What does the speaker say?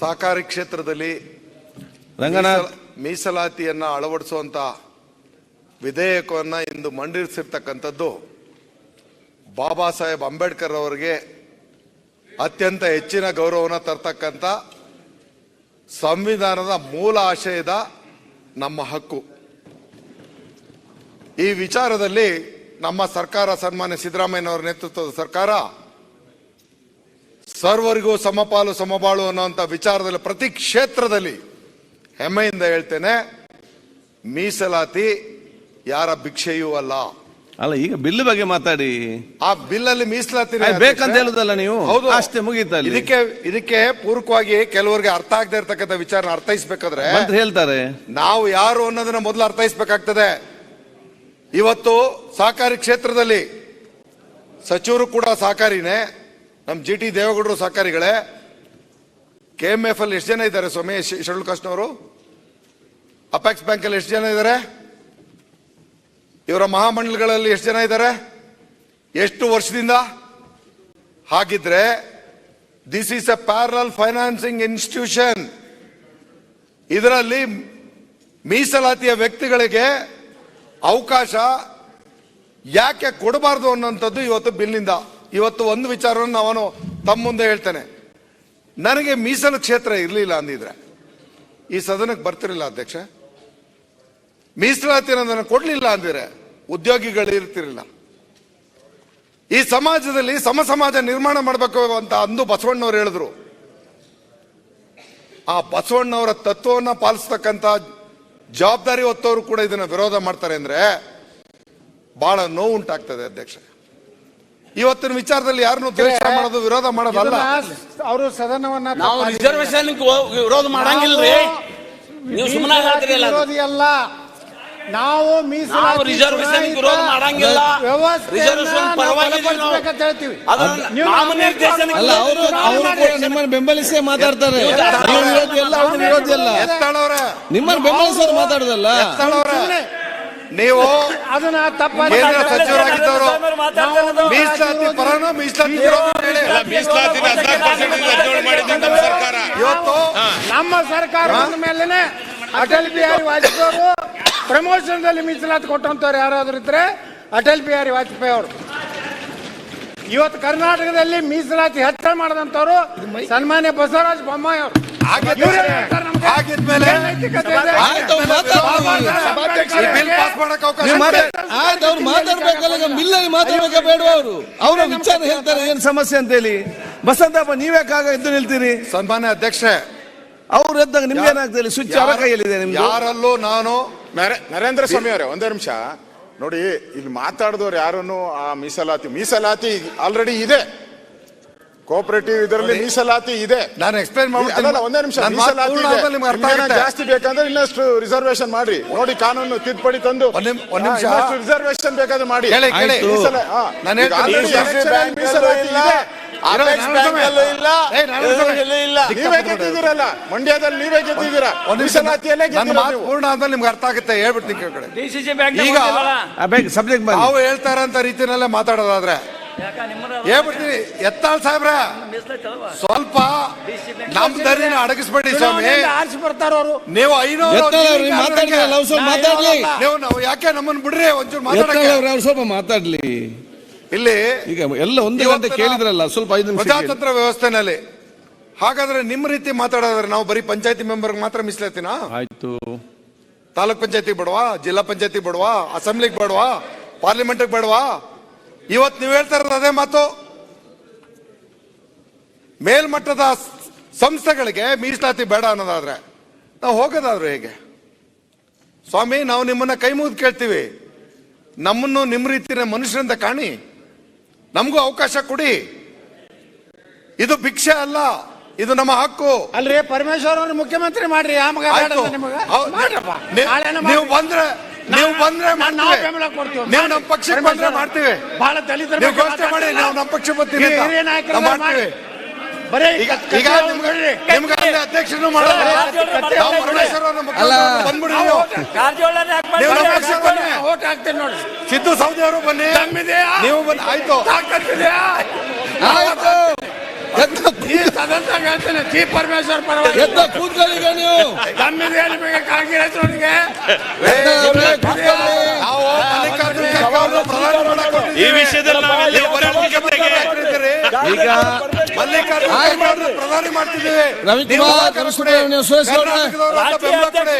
ಸಹಕಾರಿ ಕ್ಷೇತ್ರದಲ್ಲಿ ರಂಗನಾಥ್ ಮೀಸಲಾತಿಯನ್ನು ಅಳವಡಿಸುವಂತ ವಿಧೇಯಕವನ್ನ ಇಂದು ಮಂಡಿಸಿರ್ತಕ್ಕಂಥದ್ದು ಬಾಬಾ ಸಾಹೇಬ್ ಅಂಬೇಡ್ಕರ್ ಅವರಿಗೆ ಅತ್ಯಂತ ಹೆಚ್ಚಿನ ಗೌರವವನ್ನು ತರ್ತಕ್ಕಂಥ ಸಂವಿಧಾನದ ಮೂಲ ಆಶಯದ ನಮ್ಮ ಹಕ್ಕು. ಈ ವಿಚಾರದಲ್ಲಿ ನಮ್ಮ ಸರ್ಕಾರ ಸನ್ಮಾನ್ಯ ಸಿದ್ದರಾಮಯ್ಯನವರ ನೇತೃತ್ವದ ಸರ್ಕಾರ ಸರ್ವರಿಗೂ ಸಮಪಾಲು ಸಮಬಾಳು ಅನ್ನುವಂಥ ವಿಚಾರದಲ್ಲಿ ಪ್ರತಿ ಕ್ಷೇತ್ರದಲ್ಲಿ ಹೆಮ್ಮೆಯಿಂದ ಹೇಳ್ತೇನೆ ಮೀಸಲಾತಿ ಯಾರ ಭಿಕ್ಷೆಯೂ ಅಲ್ಲ. ಅಲ್ಲ ಈಗ ಬಿಲ್ ಬಗ್ಗೆ ಮಾತಾಡಿ. ಆ ಬಿಲ್ ಅಲ್ಲಿ ಮೀಸಲಾತಿ ಬೇಕಂತ ಹೇಳುದಲ್ಲ ನೀವು? ಹೌದು. ಅಷ್ಟೇ ಮುಗೀತ ಇದಕ್ಕೆ ಇದಕ್ಕೆ ಪೂರಕವಾಗಿ ಕೆಲವರಿಗೆ ಅರ್ಥ ಆಗದೆ ಇರತಕ್ಕಂಥ ವಿಚಾರ ಅರ್ಥೈಸ್ಬೇಕಾದ್ರೆ ಹೇಳ್ತಾರೆ. ನಾವು ಯಾರು ಅನ್ನೋದನ್ನ ಮೊದಲು ಅರ್ಥೈಸ್ಬೇಕಾಗ್ತದೆ. ಇವತ್ತು ಸಹಕಾರಿ ಕ್ಷೇತ್ರದಲ್ಲಿ ಸಚಿವರು ಕೂಡ ಸಹಕಾರಿನೇ. ನಮ್ಮ ಜಿ ಟಿ ದೇವೇಗೌಡರು ಸಹಕಾರಿಗಳೇ, ಕೆ ಎಂ ಎಫ್ ಅಲ್ಲಿ ಎಷ್ಟು ಜನ ಇದ್ದಾರೆ ಸ್ವಾಮಿ ಶೆಡ್ಯೂಲ್ ಕಾಸ್ಟ್ನವರು ಅಪೆಕ್ಸ್ ಬ್ಯಾಂಕಲ್ಲಿ ಎಷ್ಟು ಜನ ಇದ್ದಾರೆ? ಇವರ ಮಹಾಮಂಡಲಗಳಲ್ಲಿ ಎಷ್ಟು ಜನ ಇದ್ದಾರೆ? ಎಷ್ಟು ವರ್ಷದಿಂದ? ಹಾಗಿದ್ರೆ this is a parallel financing institution ಇದರಲ್ಲಿ ಮೀಸಲಾತಿಯ ವ್ಯಕ್ತಿಗಳಿಗೆ ಅವಕಾಶ ಯಾಕೆ ಕೊಡಬಾರ್ದು ಅನ್ನೋಂಥದ್ದು ಇವತ್ತು ಬಿಲ್ನಿಂದ ಇವತ್ತು ಒಂದು ವಿಚಾರವನ್ನು ಅವನು ತಮ್ಮ ಮುಂದೆ ಹೇಳ್ತೇನೆ. ನನಗೆ ಮೀಸಲು ಕ್ಷೇತ್ರ ಇರಲಿಲ್ಲ ಅಂದಿದ್ರೆ, ಈ ಸದನಕ್ಕೆ ಬರ್ತಿರಲಿಲ್ಲ ಅಧ್ಯಕ್ಷ. ಮೀಸಲಾತಿ ಅನ್ನೋದನ್ನು ಕೊಡಲಿಲ್ಲ ಅಂದಿದ್ರೆ ಉದ್ಯೋಗಿಗಳು ಇರ್ತಿರಲಿಲ್ಲ. ಈ ಸಮಾಜದಲ್ಲಿ ಸಮ ಸಮಾಜ ನಿರ್ಮಾಣ ಮಾಡಬೇಕು ಅಂತ ಅಂದು ಬಸವಣ್ಣವ್ರು ಹೇಳಿದ್ರು. ಆ ಬಸವಣ್ಣವರ ತತ್ವವನ್ನು ಪಾಲಿಸ್ತಕ್ಕಂಥ ಜವಾಬ್ದಾರಿ ಹೊತ್ತವರು ಕೂಡ ಇದನ್ನು ವಿರೋಧ ಮಾಡ್ತಾರೆ ಅಂದರೆ ಬಹಳ ನೋವು ಉಂಟಾಗ್ತದೆ ಅಧ್ಯಕ್ಷ. ಇವತ್ತಿನ ವಿಚಾರದಲ್ಲಿ ಯಾರನ್ನು ದ್ವೇಷ ಮಾಡೋದು ವಿರೋಧ ಮಾಡೋದಲ್ಲ. ಅವರು ಸದನವನ್ನ ನಾವು ರಿಸರ್ವೇಶನ್ ವಿರೋಧ ಮಾಡಂಗಿಲ್ರಿ. ನೀವು ಸುಮ್ಮನೆ ಹೇಳ್ತಿರಲ್ಲ ವಿರೋಧಿ ಅಲ್ಲ ನಾವು ಮೀಸಲಾತಿ ರಿಸರ್ವೇಶನ್ ವಿರೋಧ ಮಾಡಂಗಿಲ್ಲ. ರಿಸರ್ವೇಶನ್ ಪರವಾಗಿ ಅಂತ ಹೇಳ್ತೀವಿ. ಅದು ನೀವು ನಾಮನಿರ್ದೇಶನಕ್ಕೆ ಅಲ್ಲ ಅವರು ಅವರು ಕೂಡ ನಿಮ್ಮನ್ನು ಬೆಂಬಲಿಸೇ ಮಾತಾಡ್ತಾರೆ. ನೀವು ವಿರೋಧಿ ಅಲ್ಲ ಅವರು ವಿರೋಧಿ ಅಲ್ಲ ಎತ್ತಾಳವ್ರ. ನಿಮ್ಮನ್ನು ಬೆಂಬಲಿಸೋರು ಮಾತಾಡೋದಲ್ಲ. ನೀವು ಅದನ್ನ ತಪ್ಪಾಗಿ ಕೇಂದ್ರ ಸಚಿವರಾಗಿದ್ದವರು ಮೀಸಲಾತಿ ಪರನೋ ಮೀಸಲಾತಿ ವಿರೋಧ ಹೇಳಿ. ಮೀಸಲಾತಿನ ಹದಿನಾಲ್ಕು ಪರ್ಸೆಂಟ್ ಹದಿನೇಳು ಮಾಡಿದ್ದು ನಮ್ಮ ಸರ್ಕಾರ. ಇವತ್ತು ನಮ್ಮ ಸರ್ಕಾರ ಬಂದ ಮೇಲೆನೆ ಅಟಲ್ ಬಿಹಾರಿ ವಾಜಪೇಯಿ ಅವರು ಪ್ರಮೋಷನ್ ದಲ್ಲಿ ಮೀಸಲಾತಿ ಕೊಟ್ಟಂತವ್ರು ಯಾರಾದ್ರೂ ಇದ್ರೆ ಅಟಲ್ ಬಿಹಾರಿ ವಾಜಪೇಯಿ ಅವರು. ಇವತ್ತು ಕರ್ನಾಟಕದಲ್ಲಿ ಮೀಸಲಾತಿ ಹೆಚ್ಚಳ ಮಾಡಿದಂತವ್ರು ಸನ್ಮಾನ್ಯ ಬಸವರಾಜ ಬೊಮ್ಮಾಯಿ ಅವರು. ಅವ್ರು ಆಯ್ತು ಮಾತಾಡ್ಬೇಕಲ್ಲ ಮಾತಾಡ್ಬೇಕಾ ಬೇಡ ಅವರು? ಅವರ ವಿಚಾರ ಹೇಳ್ತಾರೆ ಏನ್ ಸಮಸ್ಯೆ ಅಂತ ಹೇಳಿ. ಬಸಂತಪ್ಪ ನೀವ್ಯಾಕಾಗ ಎದ್ದು ನಿಲ್ತೀರಿ? ಸನ್ಮಾನ್ಯ ಅಧ್ಯಕ್ಷ ಅವ್ರು ಎದ್ದಾಗ ನಿಮ್ಗೆ ಏನಾಗ್ತದೆ ಸ್ವಿಚ್ ಅವರ ಕೈಯಲ್ಲಿದೆ ನಿಮ್ಗೆ ಯಾರಲ್ಲೂ ನಾನು ನರೆ- ನರೇಂದ್ರ ಸ್ವಾಮಿ ಅವರೇ ಒಂದೇ ನಿಮಿಷ. ನೋಡಿ ಇಲ್ಲಿ ಮಾತಾಡಿದವ್ರು ಯಾರನ್ನು? ಆ ಮೀಸಲಾತಿ ಮೀಸಲಾತಿ ಆಲ್ರೆಡಿ ಇದೆ. ಕೋಆಪರೇಟಿವ್ ಇದರಲ್ಲಿ ಮೀಸಲಾತಿ ಇದೆ. ನಾನು ಎಕ್ಸ್ಪ್ಲೈನ್ ಮಾಡ್ಬಿಡ್ತೀನಿ. ಅಲ್ಲಲ್ಲ ಒಂದೇ ನಿಮಿಷ ಮೀಸಲಾತಿ ಇದೆ. ಆದ್ಮೇಲೆ ನಿಮ್ಗೆ ಅರ್ಥ ಆಗುತ್ತೆ. ಜಾಸ್ತಿ ಬೇಕಂದ್ರೆ ಇನ್ನಷ್ಟು ರಿಸರ್ವೇಶನ್ ಮಾಡಿ ನೋಡಿ ಕಾನೂನು ತಿದ್ದುಪಡಿ ತಂದು. ಒಂದ್ ನಿಮ್- ಒಂದ್ ನಿಮಿಷ. ರಿಸರ್ವೇಶನ್ ಬೇಕಾದ್ರೆ ಮಾಡಿ. ಮೀಸಲಾತಿ. ಇದೆ. ಮಂಡ್ಯದಲ್ಲಿ ನೀವೇ ಗೆದ್ದಿದ್ದೀರಾ? ಒಂದ್ ನಿಮಿಷ. ಮೀಸಲಾತಿಯಲ್ಲೇ ನನ್ನ ಗೆದ್ದಿರೋ ಮಾತು ಪೂರ್ಣ ಆದ್ಮೇಲೆ ನಿಮ್ಗೆ ಅರ್ಥ ಆಗುತ್ತೆ. ಹೇಳ್ಬಿಡ್ತೀನಿ ಈಗ ಸಬ್ಜೆಕ್ಟ್ ನಾವು ಹೇಳ್ತಾ ಇರೋಂಥ ರೀತಿನಲ್ಲೇ ಮಾತಾಡೋದಾದ್ರೆ ಹೇಳ್ಬಿಡ್ತೀನಿ. ಎತ್ತಾಳ್ ಸಾಹೇಬ್ರ ಸ್ವಲ್ಪ ನಮ್ ದರಿನ ಅಡಗಿಸ್ಬೇಡಿ ಸ್ವಾಮಿ. ಆರಿಸಿ ಬರ್ತಾರ ಅವರು. ನೀವು ಐನೂರು ನೀವು ನಾವು ಯಾಕೆ ನಮ್ಮನ್ನ ಬಿಡ್ರಿ? ಒಂಚೂರು ಮಾತಾಡಕ್ಕೆ. ಸ್ವಲ್ಪ ಮಾತಾಡ್ಲಿ. ಇಲ್ಲಿ ಈಗ ಎಲ್ಲ ಒಂದು ಅಂತ ಗಂಟೆ ಕೇಳಿದ್ರಲ್ಲ ಸ್ವಲ್ಪ ಐದು. ಪ್ರಜಾತಂತ್ರ ವ್ಯವಸ್ಥೆನಲ್ಲಿ ಹಾಗಾದ್ರೆ ನಿಮ್ಮ ರೀತಿ ಮಾತಾಡೋದ್ರೆ ನಾವು ಬರೀ ಪಂಚಾಯತಿ ಮೆಂಬರ್ ಮಾತ್ರ ಮೀಸಲಾತಿನ ಆಯ್ತು. ತಾಲೂಕ್ ಪಂಚಾಯತಿ ಬೇಡವಾ ಜಿಲ್ಲಾ ಪಂಚಾಯತಿ ಬಡವಾ ಅಸೆಂಬ್ಲಿಗೆ ಬೇಡವಾ ಪಾರ್ಲಿಮೆಂಟ್ ಬೇಡವಾ? ಇವತ್ತು ನೀವು ಹೇಳ್ತಾ ಇರೋದು ಅದೇ ಮಾತು. ಮೇಲ್ಮಟ್ಟದ ಸಂಸ್ಥೆಗಳಿಗೆ ಮೀಸಲಾತಿ ಬೇಡ ಅನ್ನೋದಾದ್ರೆ ನಾವು ಹೋಗೋದಾದ್ರೆ ಹೇಗೆ? ಸ್ವಾಮಿ ನಾವು ನಿಮ್ಮನ್ನ ಕೈ ಮುಗಿದು ಕೇಳ್ತೀವಿ. ನಮ್ಮನ್ನು ನಿಮ್ಮ ರೀತಿಯ ಮನುಷ್ಯರಿಂದ ಕಾಣಿ. ನಮಗೂ ಅವಕಾಶ ಕೊಡಿ. ಇದು ಭಿಕ್ಷೆ ಅಲ್ಲ ಇದು ನಮ್ಮ ಹಕ್ಕು. ಅಲ್ರಿ ಪರಮೇಶ್ವರ್ ಅವ್ರು ಮುಖ್ಯಮಂತ್ರಿ ಮಾಡ್ರಿ ನೀವು ಬಂದ್ರೆ ನೀವು ಬಂದ್ರೆ ನಾವು ಮಾಡ್ತೀವಿ. ಬೆಂಬಲ ಕೊಡ್ತೀವಿ. ನೀವು ನಮ್ಮ ಪಕ್ಷಕ್ಕೆ ಬಂದ್ರೆ ಮಾಡ್ತೀವಿ. ಬಹಳ ದಲಿತರ ನೀವು ಘೋಷಣೆ ಮಾಡಿ. ನಾವು ನಮ್ಮ ಪಕ್ಷ ಬರ್ತೀವಿ ಹಿರಿಯ- ನಾಯಕರು ನಾವು ಮಾಡ್ತೀವಿ. ಬರೀ ಈಗ ಈಗ ನಿಮ್ಗೆ. ನಿಮ್ಗೆ ಅಲ್ಲಿ ಅಧ್ಯಕ್ಷರು ಮಾಡೋದು. ಬಂದ್ಬಿಡಿ. ನೀವು. ನೀವು. ನಮ್ಮ ಪಕ್ಷಕ್ಕೆ ಬನ್ನಿ. ಓಟ್ ಹಾಕ್ತೇನೆ ನೋಡಿ. ಸಿದ್ದು ಸೌದಿ ಅವರು ಬನ್ನಿ? ನೀವು ಬನ್ನಿ. ಆಯ್ತು? ಆಯ್ತು. ಈ ಸದಂತ ಹೇಳ್ತೇನೆ ಜಿ ಪರಮೇಶ್ವರ್ ಪರವಾಗಿ. ಎದ್ದ ನೀವು. ನಮ್ಮಿಂದ ಹೇಳ್ಬೇಕು ಕಾಂಗ್ರೆಸ್ ಅವರಿಗೆ. ನಾವು ಮಲ್ಲಿಕಾರ್ಜುನ ಖರ್ಗೆ ಅವ್ರನ್ನ ಪ್ರಧಾನಿ ಮಾಡಕ್ ಈ ವಿಷಯದಲ್ಲಿ. ಈಗ ಮಲ್ಲಿಕಾರ್ಜುನ ಖರ್ಗೆ ಅವ್ರನ್ನ ಪ್ರಧಾನಿ ಮಾಡ್ತಿದ್ದೀವಿ. ರವಿಕುಮಾರ್, ನೀವು ಸುರೇಶ್. ಕರ್ನಾಟಕದವ್ರು ಅಂತ ಬೆಂಬಲ ಕೊಡಿ